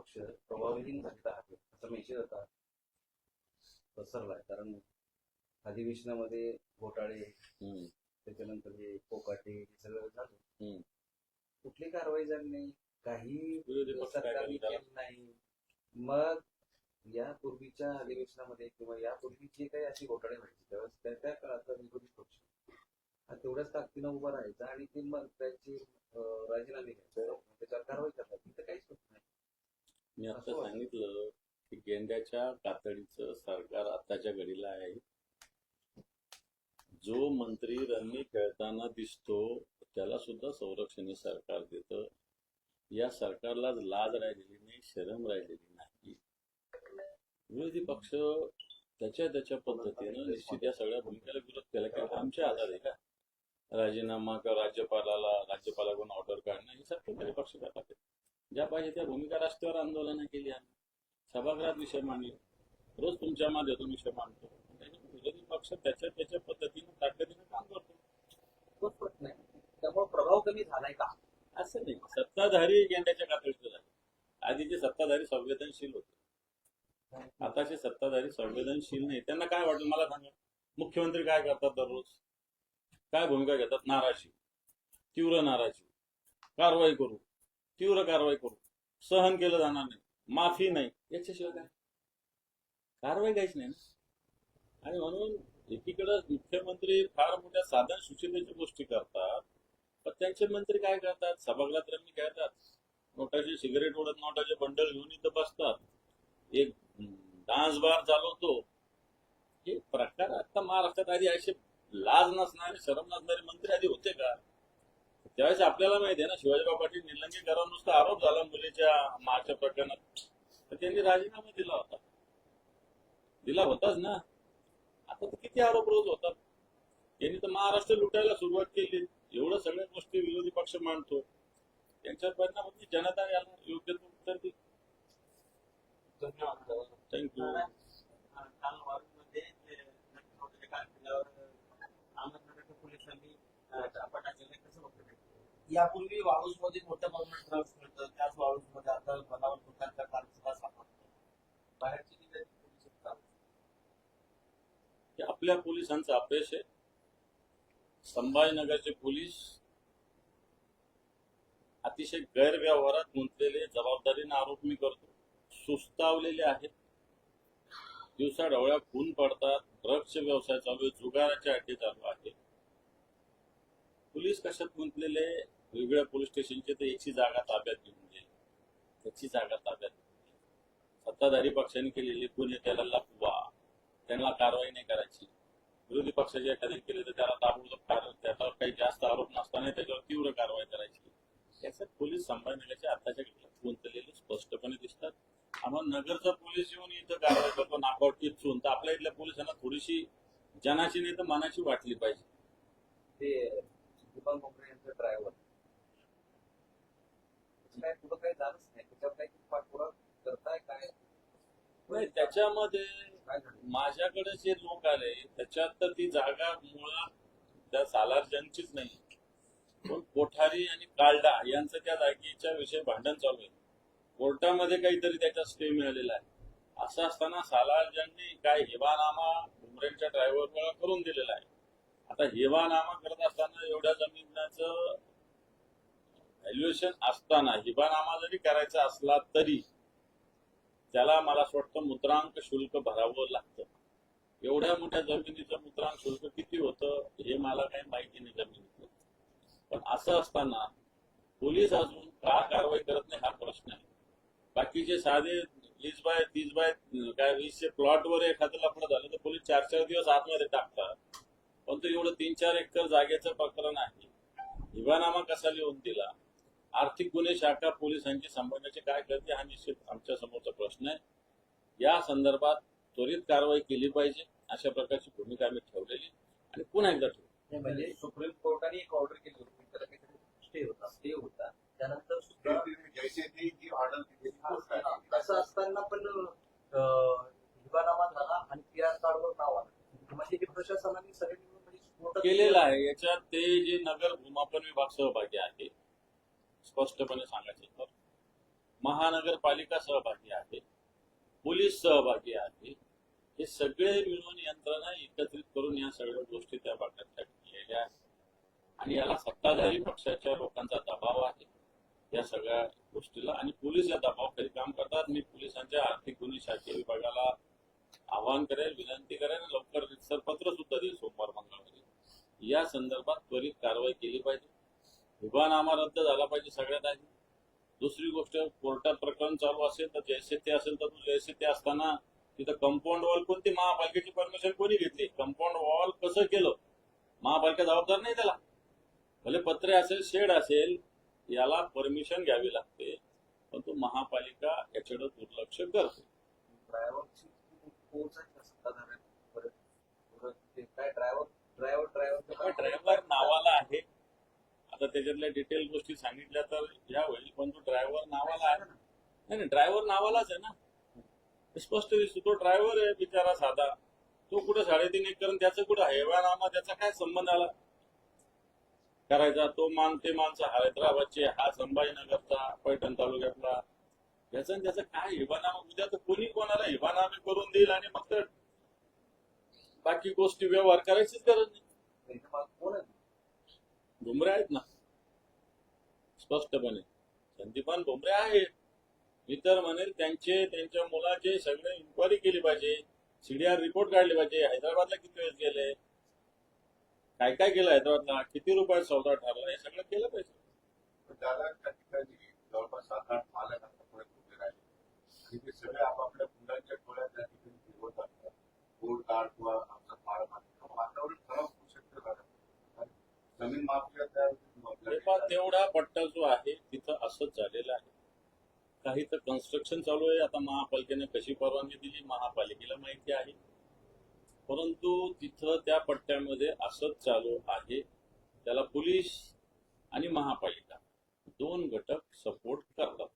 पक्ष प्रभावहीन झालेला आहे असा मेसेज आता पसरलाय कारण अधिवेशनामध्ये घोटाळे. त्याच्यानंतर हे कोकाटे हे सगळं झालं. कुठली कारवाई झाली नाही काही सरकारने? केलं नाही मग या पूर्वीच्या अधिवेशनामध्ये किंवा यापूर्वी जे काही असे घोटाळे व्हायचे त्यावेळेस त्या त्या काळातला विरोधी पक्ष हा तेवढ्याच ताकदीनं उभा राहायचा आणि ते मग त्यांचे राजीनामे घ्यायचे त्याच्यावर कारवाई करतात तिथं काहीच होत नाही मी आता असं वाटतं. सांगितलं गेंद्याच्या कातडीचं सरकार आताच्या घडीला आहे. जो मंत्री रमी खेळताना दिसतो त्याला सुद्धा संरक्षण हे सरकार देतं. या सरकारलाच लाज राहिलेली नाही शरम राहिलेली नाही. विरोधी पक्ष त्याच्या त्याच्या पद्धतीनं निश्चित या सगळ्या भूमिकेला विरोध केला की आमच्या आधार आहे का? राजीनामा किंवा राज्यपालाला राज्यपालाकडून ऑर्डर काढणं हे सरकारी पक्ष करतात. ज्या पाहिजे त्या भूमिका रस्त्यावर आंदोलनं केली आम्ही. सभागृहात विषय मांडले. रोज तुमच्या माध्यमातून विषय मांडतो. विरोधी पक्ष त्याच्या त्याच्या पद्धतीने ताकदीने काम करतो. नाही त्यामुळे प्रभाव कमी झालाय का? असं नाही. सत्ताधारी गेंड्याच्या कातडीचं झाले. आधीचे सत्ताधारी संवेदनशील होते. आताचे सत्ताधारी संवेदनशील नाही त्यांना काय वाटलं मला सांगा? मुख्यमंत्री काय करतात दररोज? काय भूमिका घेतात? नाराजी. तीव्र नाराजी. कारवाई करू. तीव्र कारवाई करू. सहन केलं जाणार नाही. माफी नाही. याच्याशिवाय काय? कारवाई काहीच नाही ना. आणि म्हणून एकीकडे मुख्यमंत्री फार मोठ्या साधन सुचितेच्या गोष्टी करतात. पण त्यांचे मंत्री काय करतात? सभागृहात रमी खेळतात नोटाचे सिगरेट ओढत नोटाचे बंडल घेऊन इथं बसतात. एक डान्स बार चालवतो. हे प्रकार आता महाराष्ट्रात आधी असे लाज नसणारे शरम नसणारे मंत्री आधी होते का? त्यावेळेस आपल्याला माहिती आहे ना शिवाजीराव पाटील निलंगेकरांवर नुसता आरोप झाला मुलीच्या माच्या प्रकरणात तर त्यांनी राजीनामा दिला होता. दिला होताच ना. आता तर किती आरोप रोज होतात. यांनी तर महाराष्ट्र लुटायला सुरुवात केली. एवढं सगळ्या गोष्टी विरोधी पक्ष मांडतो. त्यांच्या परिणामाची जनता याला योग्य उत्तर देईल. धन्यवाद थँक्यू काल वारूमध्ये पोलिसांनी टाकलेला. कसं बघतो? यापूर्वी वाळूसमध्ये मोठ्या प्रमाणात ड्रग्स मिळतं त्याच वाळूसमध्ये आता बनावट दुकानच्या कारखाना सापडतो. बाहेरची जी आपल्या पोलिसांचं अपयश आहे. संभाजीनगरचे पोलीस अतिशय गैरव्यवहारात गुंतलेले जबाबदारीने आरोप मी करतो. सुस्तावलेले आहेत. दिवसा ढवळ्या खून पडतात. ड्रग्सचे व्यवसाय चालू आहे. जुगाराच्या अटी चालू आहे पोलीस कशात गुंतलेले? वेगवेगळ्या पोलीस स्टेशनचे तर याची जागा ताब्यात घेऊन घे. त्याची जागा ताब्यात घेऊन सत्ताधारी पक्षाने केलेली गुन्हे त्याला लपवा. त्यांना कारवाई नाही करायची. विरोधी पक्षाचे एखाद्या केले तर त्याला ताबडतोब कार- त्याच्यावर काही जास्त आरोप नसताना त्याच्यावर तीव्र कारवाई करायची. याच्यात पोलीस संभाजीनगरचे आताच्या घडीला गुंतलेले स्पष्टपणे दिसतात. आम्हाला नगरचा पोलीस येऊन इथं कारवाई करतो नाकआउट टिचून तर आपल्या इथल्या पोलिसांना थोडीशी जनाची नाही तर मनाची वाटली पाहिजे. ते ड्रायव्हर काय पुढं काही झालंच नाही. त्याच्यावर काही पाठपुरावा करताय काय? नाही त्याच्यामध्ये माझ्याकडे जे लोक आले त्याच्यात तर ती जागा मुळात त्या सालारजनचीच नाही. पण कोठारी आणि कालडा यांचं त्या जागेच्या विषयी भांडण चालू आहे. कोर्टामध्ये काहीतरी त्याचा स्टे मिळालेला आहे. असं असताना सालारजननी काय हेवानामा भुमरेंच्या ड्रायव्हरला करून दिलेला आहे. आता हेवानामा करत असताना एवढ्या जमिनीचं व्हॅल्युएशन असताना हिबानामा जरी करायचा असला तरी त्याला मला असं वाटतं मुद्रांक शुल्क भरावं लागतं. एवढ्या मोठ्या जमिनीचं मुद्रांक शुल्क किती होतं हे मला काही माहिती नाही जमिनीचं पण असं असताना पोलीस अजून का कारवाई करत नाही हा प्रश्न आहे. बाकीचे साधे वीस बाय तीस बाय काय वीसचे प्लॉटवर एखादं लफडं झालं तर पोलीस चार चार दिवस आतमध्ये टाकतात. पण तो एवढं तीन चार एकर जागेचं प्रकरण आहे. हिबानामा कसा लिहून दिला? आर्थिक गुन्हे शाखा पोलिसांची संबंधाचे काय करते हा निश्चित आमच्या समोरचा प्रश्न आहे. या संदर्भात त्वरित कारवाई केली पाहिजे अशा प्रकारची भूमिका आम्ही ठेवलेली आणि पुन्हा एकदा ठेवू. म्हणजे सुप्रीम कोर्टाने एक ऑर्डर केली होती त्याला काहीतरी स्टे होता स्टे होता. त्यानंतर सुद्धा ऑर्डर. असं असताना पण अं, हिबानामा झाला आणि आर कार्डवर नाव आलं. म्हणजे हे प्रशासनाने सगळे म्हणजे केलेलं आहे. याच्यात ते जे नगर भूमापन विभाग सहभागी आहे. स्पष्टपणे सांगायचं तर महानगरपालिका सहभागी आहे पोलीस सहभागी आहे. हे सगळे मिळून यंत्रणा एकत्रित करून या सगळ्या गोष्टी त्या भागात केलेल्या आहेत. आणि याला सत्ताधारी पक्षाच्या लोकांचा दबाव आहे या सगळ्या गोष्टीला. आणि पोलीस या दबावाखाली काम करतात. मी पोलिसांच्या आर्थिक गुन्हे शाखेय विभागाला आवाहन करेल विनंती करेल. आणि लवकर रितसर पत्र सुद्धा देईल सोमवार मंगळवारी. या संदर्भात त्वरित कारवाई केली पाहिजे. विभानामा रद्द झाला पाहिजे सगळ्यात आधी. दुसरी गोष्ट कोर्टात प्रकरण चालू असेल तर जैसे ते असेल तर तू जैसे ते असताना तिथं कंपाऊंड वॉल कोणती? महापालिकेची परमिशन कोणी घेतली? कंपाऊंड वॉल कसं केलं? महापालिका जबाबदार नाही त्याला. भले पत्रे असेल शेड असेल याला परमिशन घ्यावी लागते. परंतु महापालिका याच्याकडे दुर्लक्ष करते. ते ड्रायव्हर ड्रायव्हर ड्रायव्हर ड्रायव्हर नावाला आहे. त्याच्यातल्या डिटेल गोष्टी सांगितल्या तर या होईल पण तो ड्रायव्हर नावाला आहे. नाही नाही ड्रायव्हर नावालाच आहे ना. स्पष्ट दिसतो तो ड्रायव्हर आहे बिचारा साधा. तो कुठं साडेतीन एकर आणि त्याचं कुठं हैवा नामा त्याचा काय संबंध आला? करायचा तो मान ते माणसं हैदराबादचे हा संभाजीनगरचा पैठण तालुक्यातला. याचा आणि त्याचा काय हिबानामा उद्या तर कोणी कोणाला हिबानामे करून देईल आणि मग तर बाकी गोष्टी व्यवहार करायचीच गरज नाही. भुमरे आहेत ना. स्पष्टपणे. संदीपान भुमरे आहेत. मी तर म्हणेल त्यांचे त्यांच्या मुलाचे सगळे इन्क्वायरी केली पाहिजे. सीडीआर रिपोर्ट काढले पाहिजे. हैदराबादला किती वेळेस गेले? काय काय केलं हैदराबादला? किती रुपयात सौदा ठरला? हे सगळं केलं पाहिजे. पण त्या ठिकाणी जवळपास सात आठ मालक आतापर्यंत उभे राहिले? आणि ते सगळे आपापल्या मुलांच्या डोळ्यात त्या ठिकाणी फिरवत असतात कार्ड किंवा भाजपा तेवढा पट्टा जो आहे तिथं असंच झालेलं आहे. काही तर कन्स्ट्रक्शन चालू आहे आता महापालिकेने कशी परवानगी दिली महापालिकेला माहिती आहे. परंतु तिथं त्या पट्ट्यामध्ये असंच चालू आहे. त्याला पोलीस आणि महापालिका दोन घटक सपोर्ट करतात.